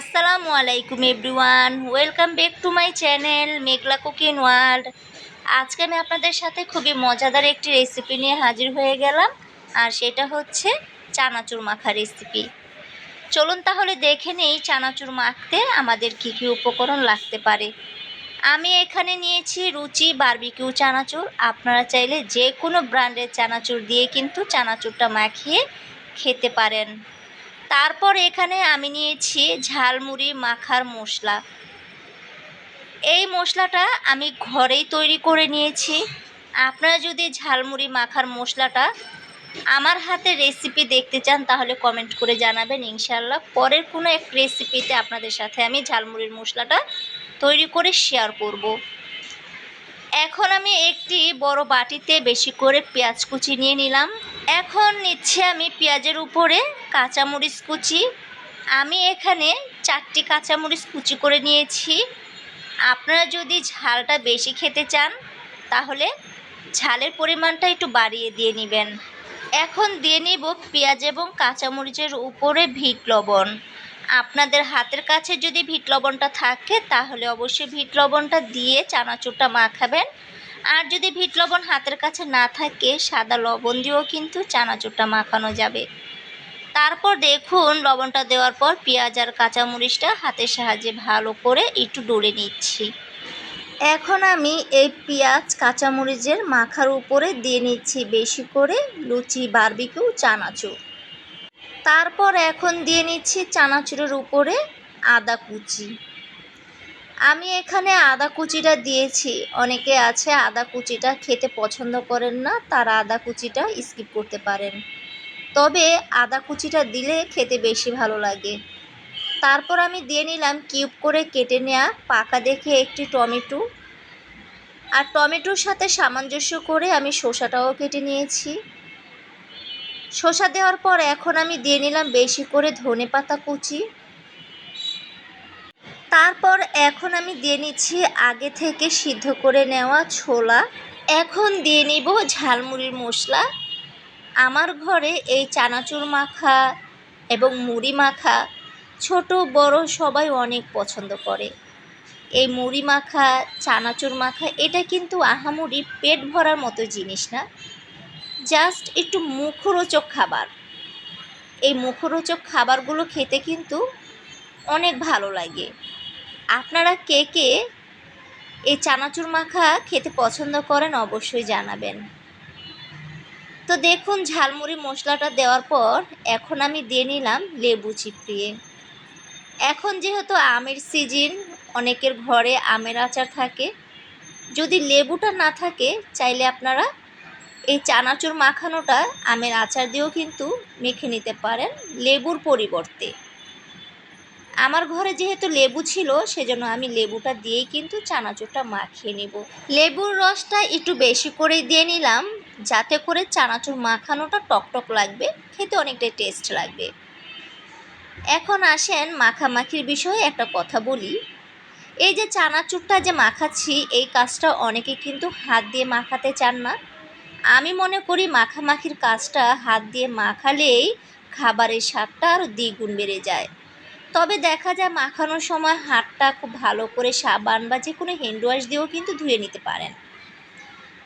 আসসালামু আলাইকুম everyone, welcome back to my channel Meghla cooking world. আজকে আমি আপনাদের সাথে খুবই মজাদার একটি রেসিপি নিয়ে হাজির হয়ে গেলাম, আর সেটা হচ্ছে চানাচুর মাখা রেসিপি চলুন তাহলে দেখে নেই চানাচুর মাখতে আমাদের কী কী উপকরণ লাগতে পারে। আমি এখানে নিয়েছি রুচি বারবিকিউ চানাচুর। আপনারা চাইলে যে কোনো ব্র্যান্ডের চানাচুর দিয়ে কিন্তু চানাচুরটা মাখিয়ে খেতে পারেন। তারপর এখানে আমি নিয়েছি ঝালমুড়ি, মাখার মশলা। এই মশলাটা আমি ঘরেই তৈরি করে নিয়েছি। আপনারা যদি ঝালমুড়ি, মাখার মশলাটা আমার হাতে রেসিপি দেখতে চান, তাহলে কমেন্ট করে জানাবেন ইনশাল্লাহ পরের কোনো এক রেসিপিতে আপনাদের সাথে আমি ঝালমুড়ির মশলাটা তৈরি করে শেয়ার করব। এখন আমি একটি বড় বাটিতে বেশি করে পেঁয়াজ কুচি নিয়ে নিলাম। এখন নিচ্ছে আমি পেঁয়াজের উপরে কাঁচামরিচ কুচি। আমি এখানে চারটি কাঁচামরিচ কুচি করে নিয়েছি। আপনারা যদি ঝালটা বেশি খেতে চান, তাহলে ঝালের পরিমাণটা একটু বাড়িয়ে দিয়ে নেবেন। এখন দিয়ে নিব পেঁয়াজ এবং কাঁচামরিচের উপরে ভিট লবণ। আপনাদের হাতের কাছে যদি ভিট লবণটা থাকে, তাহলে অবশ্যই ভিট লবণটা দিয়ে চানাচুরটা মাখাবেন। আর যদি ভিট লবণ হাতের কাছে না থাকে, সাদা লবণ দিয়েও কিন্তু চানাচুরটা মাখানো যাবে। তারপর দেখুন, লবণটা দেওয়ার পর পেঁয়াজ আর কাঁচামরিচটা হাতের সাহায্যে ভালো করে একটু ডলে নিচ্ছি। এখন আমি এই পেঁয়াজ, কাঁচামরিচের মাখার উপরে দিয়ে নিচ্ছি বেশি করে লুচি, বারবিকিউ, চানাচুর। তারপর এখন দিয়ে নিচ্ছি চানাচুরের উপরে আদা কুচি। আমি এখানে আদা কুচিটা দিয়েছি। অনেকে আছে আদা কুচিটা খেতে পছন্দ করেন না, তারা আদা কুচিটা স্কিপ করতে পারেন। তবে আদা কুচিটা দিলে খেতে বেশি ভালো লাগে। তারপর আমি দিয়ে নিলাম কিউব করে কেটে নেওয়া পাকা দেখে একটি টমেটো। আর টমেটোর সাথে সামঞ্জস্য করে আমি শসাটাও কেটে নিয়েছি। শসা দেওয়ার পর এখন আমি দিয়ে নিলাম বেশি করে ধনে পাতা কুচি। তারপর এখন আমি দিয়ে নিচ্ছি আগে থেকে সিদ্ধ করে নেওয়া ছোলা। এখন দিয়ে নিব ঝালমুড়ির মশলা। আমার ঘরে এই চানাচুর মাখা এবং মুড়ি মাখা ছোট, বড় সবাই অনেক পছন্দ করে। এই মুড়ি মাখা, চানাচুর মাখা, এটা কিন্তু আহামুড়ি পেট ভরার মতো জিনিস না। জাস্ট একটু মুখরোচক খাবার। এই মুখরোচক খাবারগুলো খেতে কিন্তু অনেক ভালো লাগে। আপনারা কে কে এই চানাচুর মাখা খেতে পছন্দ করেন অবশ্যই জানাবেন। তো দেখুন, ঝালমুড়ি মশলাটা দেওয়ার পর এখন আমি দিয়ে নিলাম লেবু চিপড়িয়ে। এখন যেহেতু আমের সিজন, অনেকের ঘরে আমের আচার থাকে, যদি লেবুটা না থাকে, চাইলে আপনারা এই চানাচুর মাখানোটা আমের আচার দিয়েও কিন্তু মেখে নিতে পারেন লেবুর পরিবর্তে। আমার ঘরে যেহেতু লেবু ছিল, সেজন্য আমি লেবুটা দিয়েই কিন্তু চানাচুরটা মাখিয়ে নেব। লেবুর রসটা একটু বেশি করেই দিয়ে নিলাম, যাতে করে চানাচুর মাখানোটা টকটক লাগবে, খেতে অনেকটাই টেস্ট লাগবে। এখন আসেন মাখামাখির বিষয়ে একটা কথা বলি। এই যে চানাচুরটা যে মাখাচ্ছি, এই কাজটা অনেকে কিন্তু হাত দিয়ে মাখাতে চান না। আমি মনে করি মাখামাখির কাজটা হাত দিয়ে মাখালেই খাবারের স্বাদটা আরও দ্বিগুণ বেড়ে যায়। তবে দেখা যায় মাখানোর সময় হাতটা খুব ভালো করে সাবান বা যে কোনো হ্যান্ড ওয়াশ দিয়েও কিন্তু ধুয়ে নিতে পারেন।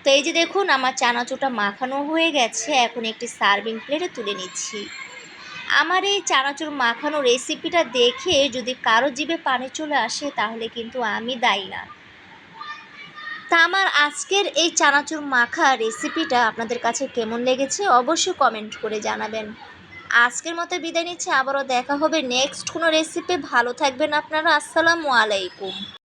তো এই যে দেখুন, আমার চানাচুরটা মাখানো হয়ে গেছে, এখন একটি সার্ভিং প্লেটে তুলে নিচ্ছি। আমার এই চানাচুর মাখানো রেসিপিটা দেখে যদি কারও জিভে পানি চলে আসে, তাহলে কিন্তু আমি দায়ী না। তা আমার আজকের এই চানাচুর মাখা রেসিপিটা আপনাদের কাছে কেমন লেগেছে অবশ্যই কমেন্ট করে জানাবেন। আজকের মতো বিদায় নিচ্ছে, আবারও দেখা হবে নেক্সট কোনো রেসিপি ভালো থাকবেন আপনারা, আসসালামু আলাইকুম।